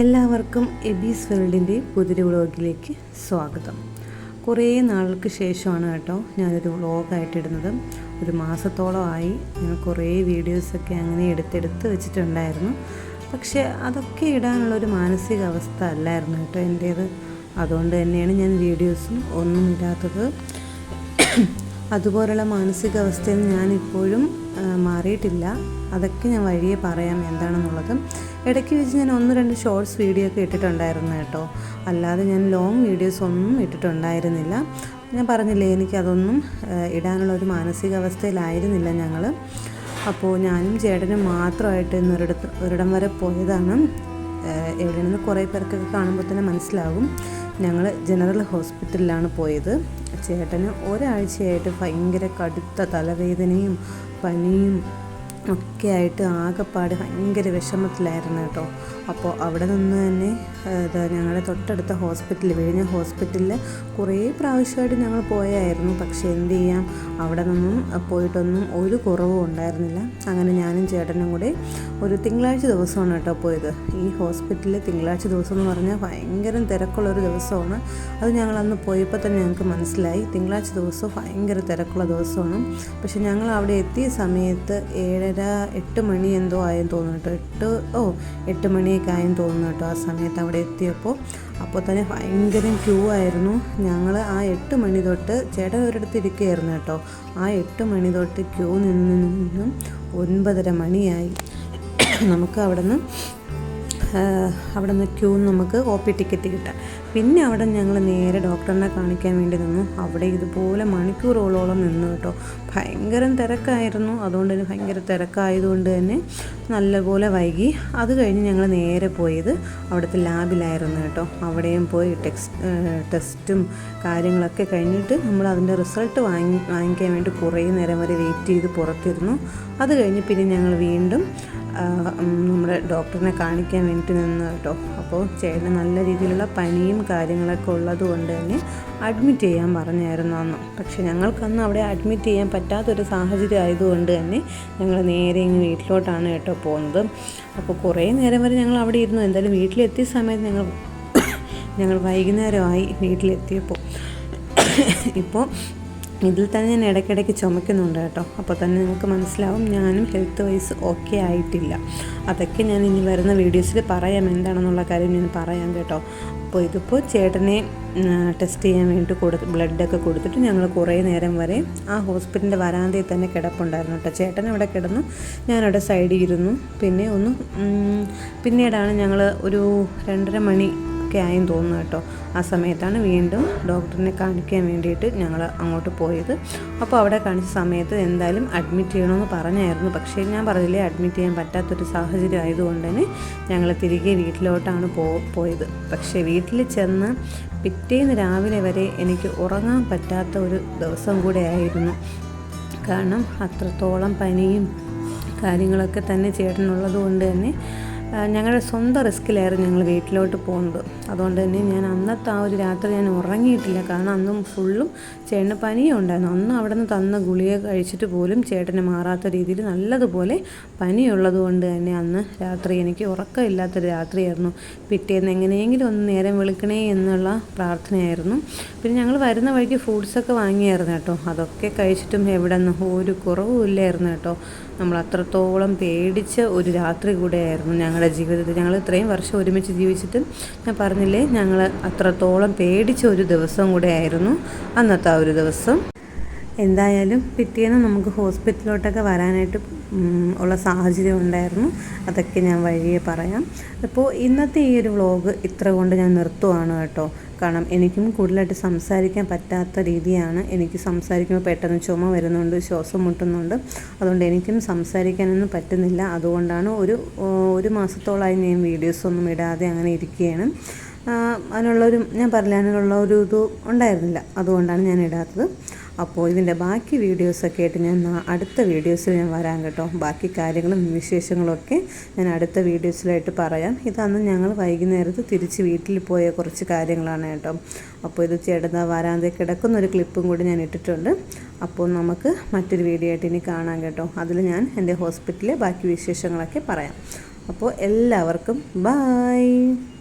എല്ലാവർക്കും എബീസ് വേൾഡിന്റെ പുതിയൊരു വ്ളോഗിലേക്ക് സ്വാഗതം. കുറേ നാളുകൾക്ക് ശേഷമാണ് കേട്ടോ ഞാനൊരു വ്ളോഗായിട്ട് ഇടുന്നത്. ഒരു മാസത്തോളമായി ഞാൻ കുറേ വീഡിയോസൊക്കെ അങ്ങനെ എടുത്തെടുത്ത് വെച്ചിട്ടുണ്ടായിരുന്നു. പക്ഷേ അതൊക്കെ ഇടാനുള്ളൊരു മാനസികാവസ്ഥ അല്ലായിരുന്നു കേട്ടോ എന്റേത്. അതുകൊണ്ട് തന്നെയാണ് ഞാൻ വീഡിയോസും ഒന്നും ഇടാത്തത്. അതുപോലുള്ള മാനസികാവസ്ഥയിൽ ഞാനിപ്പോഴും മാറിയിട്ടില്ല. അതൊക്കെ ഞാൻ വഴിയെ പറയാം എന്താണെന്നുള്ളത്. ഇടയ്ക്ക് വെച്ച് ഞാൻ ഒന്ന് രണ്ട് ഷോർട്സ് വീഡിയോ ഒക്കെ ഇട്ടിട്ടുണ്ടായിരുന്നു കേട്ടോ. അല്ലാതെ ഞാൻ ലോങ് വീഡിയോസ് ഒന്നും ഇട്ടിട്ടുണ്ടായിരുന്നില്ല. ഞാൻ പറഞ്ഞില്ലേ എനിക്കതൊന്നും ഇടാനുള്ള ഒരു മാനസികാവസ്ഥയിലായിരുന്നില്ല ഞങ്ങൾ അപ്പോൾ ഞാനും ചേട്ടനും മാത്രമായിട്ട് ഇന്ന് ഒരിടത്ത് ഒരിടം വരെ പോയതാണ്. എവിടെ എവിടെയാണെന്ന് കുറേ പേർക്കൊക്കെ കാണുമ്പോൾ തന്നെ മനസ്സിലാകും ഞങ്ങൾ ജനറൽ ഹോസ്പിറ്റലിലാണ് പോയത്. ചേട്ടന് ഒരാഴ്ചയായിട്ട് ഭയങ്കര കടുത്ത തലവേദനയും പനിയും ഒക്കെ ആയിട്ട് ആകെപ്പാട് ഭയങ്കര വിഷമത്തിലായിരുന്നു കേട്ടോ. അപ്പോൾ അവിടെ നിന്ന് തന്നെ ഞങ്ങളുടെ തൊട്ടടുത്ത ഹോസ്പിറ്റലിൽ വിഴിഞ്ഞ ഹോസ്പിറ്റലിൽ കുറേ പ്രാവശ്യമായിട്ട് ഞങ്ങൾ പോയായിരുന്നു. പക്ഷേ എന്ത് ചെയ്യാം അവിടെ നിന്നും പോയിട്ടൊന്നും ഒരു കുറവും ഉണ്ടായിരുന്നില്ല. അങ്ങനെ ഞാനും ചേട്ടനും കൂടെ ഒരു തിങ്കളാഴ്ച ദിവസമാണ് കേട്ടോ പോയത്. ഈ ഹോസ്പിറ്റലിൽ തിങ്കളാഴ്ച ദിവസം എന്ന് പറഞ്ഞാൽ ഭയങ്കര തിരക്കുള്ളൊരു ദിവസമാണ്. അത് ഞങ്ങൾ അന്ന് പോയപ്പോൾ തന്നെ ഞങ്ങൾക്ക് മനസ്സിലായി. തിങ്കളാഴ്ച ദിവസം ഭയങ്കര തിരക്കുള്ള ദിവസമാണ്. പക്ഷെ ഞങ്ങൾ അവിടെ എത്തിയ സമയത്ത് ഏഴര എട്ട് മണി എന്തോ ആയെന്ന് തോന്നുന്നു കേട്ടോ. എട്ട് ഓ എട്ട് മണിയൊക്കെ ആയെന്ന് തോന്നുന്നു കേട്ടോ ആ സമയത്ത് അവിടെ എത്തിയപ്പോൾ. അപ്പോൾ തന്നെ ഭയങ്കര ക്യൂ ആയിരുന്നു. ഞങ്ങൾ ആ എട്ട് മണി തൊട്ട് ചേട്ടൻ ഒരിടത്ത് ഇരിക്കുകയായിരുന്നു കേട്ടോ. ആ എട്ട് മണി തൊട്ട് ക്യൂ നിന്ന് നിന്നും ഒൻപതര മണിയായി. നമുക്ക് അവിടെ നിന്ന് അവിടെ നിന്ന് ക്യൂ നമുക്ക് ഒ പി ടിക്കറ്റ് കിട്ടാം പിന്നെ അവിടെ ഞങ്ങൾ നേരെ ഡോക്ടറിനെ കാണിക്കാൻ വേണ്ടി നിന്നു. അവിടെ ഇതുപോലെ മണിക്കൂറുകളോളം നിന്നു കേട്ടോ. ഭയങ്കര തിരക്കായിരുന്നു. അതുകൊണ്ട് തന്നെ ഭയങ്കര തിരക്കായതുകൊണ്ട് തന്നെ നല്ലപോലെ വൈകി. അത് കഴിഞ്ഞ് ഞങ്ങൾ നേരെ പോയത് അവിടുത്തെ ലാബിലായിരുന്നു കേട്ടോ. അവിടെയും പോയി ടെക്സ് ടെസ്റ്റും കാര്യങ്ങളൊക്കെ കഴിഞ്ഞിട്ട് നമ്മൾ അതിന്റെ റിസൾട്ട് വാങ്ങി വാങ്ങിക്കാൻ വേണ്ടി കുറേ നേരം വരെ വെയിറ്റ് ചെയ്ത് പുറത്തിരുന്നു. അത് കഴിഞ്ഞ് പിന്നെ ഞങ്ങൾ വീണ്ടും നമ്മുടെ ഡോക്ടറിനെ കാണിക്കാൻ വേണ്ടിയിട്ട് നിന്ന് കേട്ടോ. അപ്പോൾ ചേട്ടന് നല്ല രീതിയിലുള്ള പനിയും കാര്യങ്ങളൊക്കെ ഉള്ളത് കൊണ്ട് തന്നെ അഡ്മിറ്റ് ചെയ്യാൻ പറഞ്ഞായിരുന്നു അന്ന്. പക്ഷെ ഞങ്ങൾക്കന്ന് അവിടെ അഡ്മിറ്റ് ചെയ്യാൻ പറ്റാത്തൊരു സാഹചര്യം ആയതുകൊണ്ട് തന്നെ ഞങ്ങൾ നേരെ ഇങ്ങ് വീട്ടിലോട്ടാണ് കേട്ടോ പോകുന്നത്. അപ്പോൾ കുറേ നേരം വരെ ഞങ്ങൾ അവിടെ ഇരുന്നു. എന്തായാലും വീട്ടിലെത്തിയ സമയത്ത് ഞങ്ങൾ ഞങ്ങൾ വൈകുന്നേരമായി വീട്ടിലെത്തിയപ്പോൾ. ഇപ്പോൾ ഇതിൽ തന്നെ ഞാൻ ഇടയ്ക്കിടയ്ക്ക് ചുമക്കുന്നുണ്ട് കേട്ടോ. അപ്പോൾ തന്നെ നിങ്ങൾക്ക് മനസ്സിലാവും ഞാനും ഹെൽത്ത് വൈസ് ഓക്കെ ആയിട്ടില്ല. അതൊക്കെ ഞാൻ ഇനി വരുന്ന വീഡിയോസിൽ പറയാം എന്താണെന്നുള്ള കാര്യം ഞാൻ പറയാം കേട്ടോ. അപ്പോൾ ഇതിപ്പോൾ ചേട്ടനെ ടെസ്റ്റ് ചെയ്യാൻ വേണ്ടി കൊടുത്ത് ബ്ലഡൊക്കെ കൊടുത്തിട്ട് ഞങ്ങൾ കുറേ നേരം വരെ ആ ഹോസ്പിറ്റലിന്റെ വരാന്തയിൽ തന്നെ കിടപ്പുണ്ടായിരുന്നു കേട്ടോ. ചേട്ടൻ അവിടെ കിടന്നു ഞാനവിടെ സൈഡിൽ ഇരുന്നു. പിന്നെ ഒന്ന് പിന്നീടാണ് ഞങ്ങൾ ഒരു രണ്ടര മണി ഒക്കെ ആയെന്ന് തോന്നുന്നു കേട്ടോ. ആ സമയത്താണ് വീണ്ടും ഡോക്ടറിനെ കാണിക്കാൻ വേണ്ടിയിട്ട് ഞങ്ങൾ അങ്ങോട്ട് പോയത്. അപ്പോൾ അവിടെ കാണിച്ച സമയത്ത് എന്തായാലും അഡ്മിറ്റ് ചെയ്യണമെന്ന് പറഞ്ഞായിരുന്നു. പക്ഷേ ഞാൻ പറഞ്ഞില്ലേ അഡ്മിറ്റ് ചെയ്യാൻ പറ്റാത്തൊരു സാഹചര്യം ആയതുകൊണ്ട് തന്നെ ഞങ്ങൾ തിരികെ വീട്ടിലോട്ടാണ് പോ പോയത്. പക്ഷേ വീട്ടിൽ ചെന്ന് പിറ്റേന്ന് രാവിലെ വരെ എനിക്ക് ഉറങ്ങാൻ പറ്റാത്ത ഒരു ദിവസം കൂടെ ആയിരുന്നു. കാരണം അത്രത്തോളം പനിയും കാര്യങ്ങളൊക്കെ തന്നെ ചേട്ടനുള്ളത് കൊണ്ട് തന്നെ ഞങ്ങളുടെ സ്വന്തം റിസ്കിലായിരുന്നു ഞങ്ങൾ വീട്ടിലോട്ട് പോകുന്നത്. അതുകൊണ്ട് തന്നെ ഞാൻ അന്നത്തെ ആ ഒരു രാത്രി ഞാൻ ഉറങ്ങിയിട്ടില്ല. കാരണം അന്നും ഫുള്ളും ചേട്ടന് പനിയും ഉണ്ടായിരുന്നു. അന്ന് അവിടെ നിന്ന് തന്ന ഗുളിക കഴിച്ചിട്ട് പോലും ചേട്ടന് മാറാത്ത രീതിയിൽ നല്ലതുപോലെ പനിയുള്ളത് കൊണ്ട് തന്നെ അന്ന് രാത്രി എനിക്ക് ഉറക്കമില്ലാത്തൊരു രാത്രിയായിരുന്നു. പിറ്റേന്ന് എങ്ങനെയെങ്കിലും ഒന്ന് നേരം വിളിക്കണേ എന്നുള്ള പ്രാർത്ഥനയായിരുന്നു. പിന്നെ ഞങ്ങൾ വരുന്ന വഴിക്ക് ഫ്രൂട്ട്സൊക്കെ വാങ്ങിയായിരുന്നു കേട്ടോ. അതൊക്കെ കഴിച്ചിട്ടും എവിടെ നിന്ന് ഒരു കുറവും ഇല്ലായിരുന്നു കേട്ടോ. നമ്മൾ അത്രത്തോളം പേടിച്ച ഒരു രാത്രി കൂടെയായിരുന്നു ഞങ്ങളുടെ ജീവിതത്തിൽ. ഞങ്ങൾ ഇത്രയും വർഷം ഒരുമിച്ച് ജീവിച്ചിട്ടും ഞാൻ പറഞ്ഞില്ലേ ഞങ്ങൾ അത്രത്തോളം പേടിച്ച ഒരു ദിവസം കൂടെ ആയിരുന്നു അന്നത്തെ ആ ഒരു ദിവസം. എന്തായാലും പിറ്റേന്ന് നമുക്ക് ഹോസ്പിറ്റലിലോട്ടൊക്കെ വരാനായിട്ട് ഉള്ള സാഹചര്യം ഉണ്ടായിരുന്നു. അതൊക്കെ ഞാൻ വഴിയെ പറയാം. അപ്പോൾ ഇന്നത്തെ ഈ ഒരു വ്ളോഗ് ഇത്ര കൊണ്ട് ഞാൻ നിർത്തുവാണ് കേട്ടോ. കാരണം എനിക്കും കൂടുതലായിട്ട് സംസാരിക്കാൻ പറ്റാത്ത രീതിയാണ്. എനിക്ക് സംസാരിക്കുമ്പോൾ പെട്ടെന്ന് ചുമ വരുന്നുണ്ട് ശ്വാസം മുട്ടുന്നുണ്ട്. അതുകൊണ്ട് എനിക്കും സംസാരിക്കാനൊന്നും പറ്റുന്നില്ല. അതുകൊണ്ടാണ് ഒരു ഒരു മാസത്തോളമായി ഞാൻ വീഡിയോസൊന്നും ഇടാതെ അങ്ങനെ ഇരിക്കുകയാണ്. അതിനുള്ളൊരു ഞാൻ പറയാനുള്ള ഒരു ഇത് ഉണ്ടായിരുന്നില്ല. അതുകൊണ്ടാണ് ഞാൻ ഇടാത്തത്. അപ്പോൾ ഇതിന്റെ ബാക്കി വീഡിയോസൊക്കെ ആയിട്ട് ഞാൻ അടുത്ത വീഡിയോസിൽ ഞാൻ വരാം കേട്ടോ. ബാക്കി കാര്യങ്ങളും വിശേഷങ്ങളൊക്കെ ഞാൻ അടുത്ത വീഡിയോസിലായിട്ട് പറയാം. ഇതന്ന് ഞങ്ങൾ വൈകുന്നേരത്ത് തിരിച്ച് വീട്ടിൽ പോയ കുറച്ച് കാര്യങ്ങളാണ് കേട്ടോ. അപ്പോൾ ഇത് ചേട്ടൻ വരാതെ കിടക്കുന്ന ഒരു ക്ലിപ്പും കൂടി ഞാൻ ഇട്ടിട്ടുണ്ട്. അപ്പോൾ നമുക്ക് മറ്റൊരു വീഡിയോ ആയിട്ട് ഇനി കാണാം കേട്ടോ. അതിൽ ഞാൻ എന്റെ ഹോസ്പിറ്റലിലെ ബാക്കി വിശേഷങ്ങളൊക്കെ പറയാം. അപ്പോൾ എല്ലാവർക്കും ബായ്.